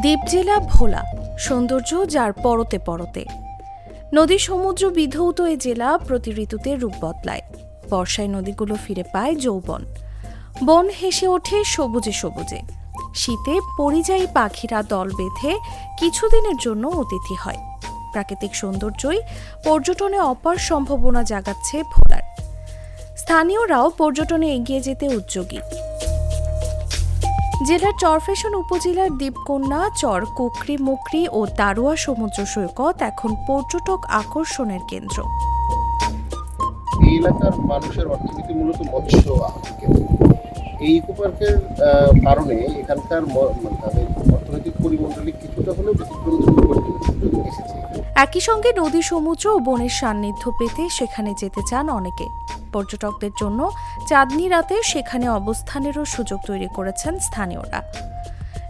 দ্বীপ জেলা ভোলা, সৌন্দর্য যার পরতে পরতে। নদী সমুদ্র বিধৌত এ জেলা প্রতি ঋতুতে রূপ বদলায়। বর্ষায় নদীগুলো ফিরে পায় যৌবন। বন হেসে ওঠে সবুজে সবুজে। শীতে পরিযায়ী পাখিরা দল বেঁধে কিছুদিনের জন্য অতিথি হয়। প্রাকৃতিক সৌন্দর্যই পর্যটনে অপার সম্ভাবনা জাগাচ্ছে ভোলার। স্থানীয়রাও পর্যটনে এগিয়ে যেতে উদ্যোগী। জেলার চরফেশন উপজেলার দ্বীপকন্যা চর কুকরি মুকরি ও তারুয়া সমুদ্র সৈকত এখন পর্যটক আকর্ষণের কেন্দ্র। এই এলাকার মানুষের অর্থনীতি মূলত মৎস্য এই ইকো পার্কের আহ, কারণে এখানকার মানে তাদের অর্থনৈতিক পরিমণ্ডলে কিছুটা হলেও সুযোগ এসেছে। একই সঙ্গে নদী, সমুদ্র ও বনের সান্নিধ্য পেতে সেখানে যেতে চান অনেকে। পর্যটকদের জন্য চাঁদনি রাতে সেখানে অবস্থানেরও সুযোগ তৈরি করেছেন স্থানীয়রা।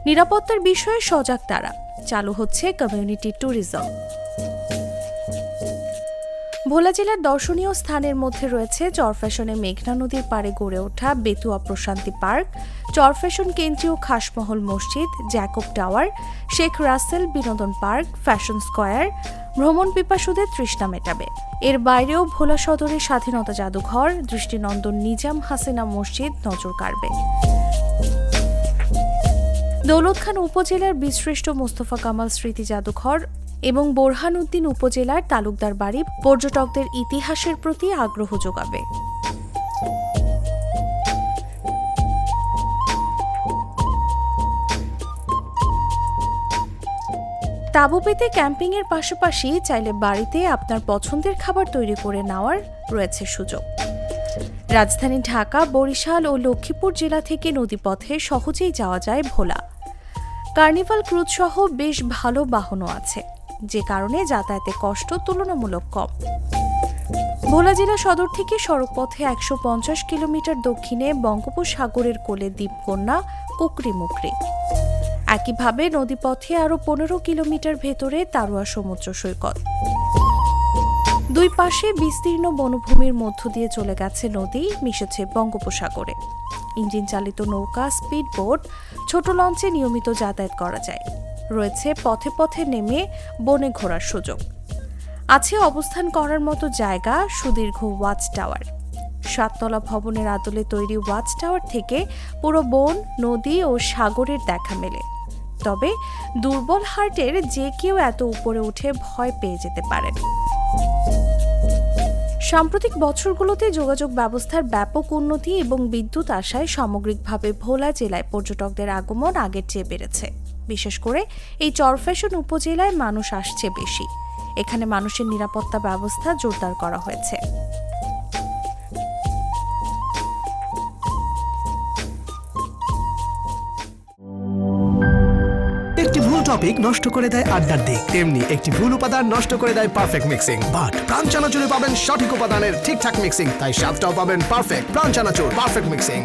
নিরাপত্তার বিষয়ে সজাগ তারা। চালু হচ্ছে কমিউনিটি ট্যুরিজম ভোলা জেলার দর্শনীয় স্থানের মধ্যে রয়েছে চরফ্যাশনে মেঘনা নদীর পাড়ে গড়ে ওঠা বেতুয়া প্রশান্তি পার্ক চরফ্যাশন কেন্দ্রীয় খাসমহল মসজিদ, জ্যাকব টাওয়ার শেখ রাসেল বিনোদন পার্ক, ফ্যাশন স্কয়ার, ভ্রমণ পিপাসুদের তৃষ্ণা মেটাবে। এর বাইরেও ভোলা সদরের স্বাধীনতা জাদুঘর, দৃষ্টিনন্দন নিজাম হাসিনা মসজিদ নজর কাড়বে। দৌলত খান উপজেলার বীরশ্রেষ্ঠ মোস্তফা কামাল স্মৃতি জাদুঘর এবং বোরহানউদ্দিন উপজেলার তালুকদার বাড়ি পর্যটকদের ইতিহাসের প্রতি আগ্রহ যোগাবে। তাঁবু পেতে ক্যাম্পিংয়ের পাশাপাশি চাইলে বাড়িতে আপনার পছন্দের খাবার তৈরি করে নেওয়ার রয়েছে সুযোগ। রাজধানী ঢাকা, বরিশাল ও লক্ষ্মীপুর জেলা থেকে নদীপথে সহজেই যাওয়া যায় ভোলা। কার্নিভাল ক্রুজ সহ বেশ ভালো বাহনও আছে, যে কারণে যাতায়াতে কষ্ট তুলনামূলক কম। ভোলা জেলা সদর থেকে সড়কপথে একশো পঞ্চাশ কিলোমিটার দক্ষিণে বঙ্গোপসাগরের কোলে দ্বীপকন্যা কুকরি মুকরি একইভাবে নদীপথে আরও পনেরো কিলোমিটার ভেতরে তারুয়া সমুদ্র সৈকত। দুই পাশে বিস্তীর্ণ বনভূমির মধ্য দিয়ে চলে গেছে নদী, মিশেছে বঙ্গোপসাগরে। ইঞ্জিন চালিত নৌকা স্পিড বোট ছোট লঞ্চে নিয়মিত যাতায়াত করা যায়। রয়েছে পথে পথে নেমে বনে ঘোরার সুযোগ। আছে অবস্থান করার মতো জায়গা, সুদীর্ঘ ওয়াচ টাওয়ার। সাততলা ভবনের আদলে তৈরি ওয়াচ টাওয়ার থেকে পুরো বন, নদী ও সাগরের দেখা মেলে। তবে দুর্বল হার্টের যে কেউ এত উপরে উঠে ভয় পেয়ে যেতে পারেন। সাম্প্রতিক বছরগুলোতে যোগাযোগ ব্যবস্থার ব্যাপক উন্নতি এবং বিদ্যুৎ আসায় সামগ্রিকভাবে ভোলা জেলায় পর্যটকদের আগমন আগের চেয়ে বেড়েছে। বিশেষ করে এই চরফ্যাশন উপজেলায় মানুষ আসছে বেশি। এখানে মানুষের নিরাপত্তা ব্যবস্থা জোরদার করা হয়েছে। টপিক নষ্ট করে দেয় আড্ডার দিক। তেমনি একটি ভুল উপাদান নষ্ট করে দেয় পারফেক্ট মিক্সিং বাট প্রাণ চানাচুরে পাবেন সঠিক উপাদানের ঠিকঠাক মিক্সিং তাই স্বাদটাও পাবেন পারফেক্ট প্রাণ চানাচুর পারফেক্ট মিক্সিং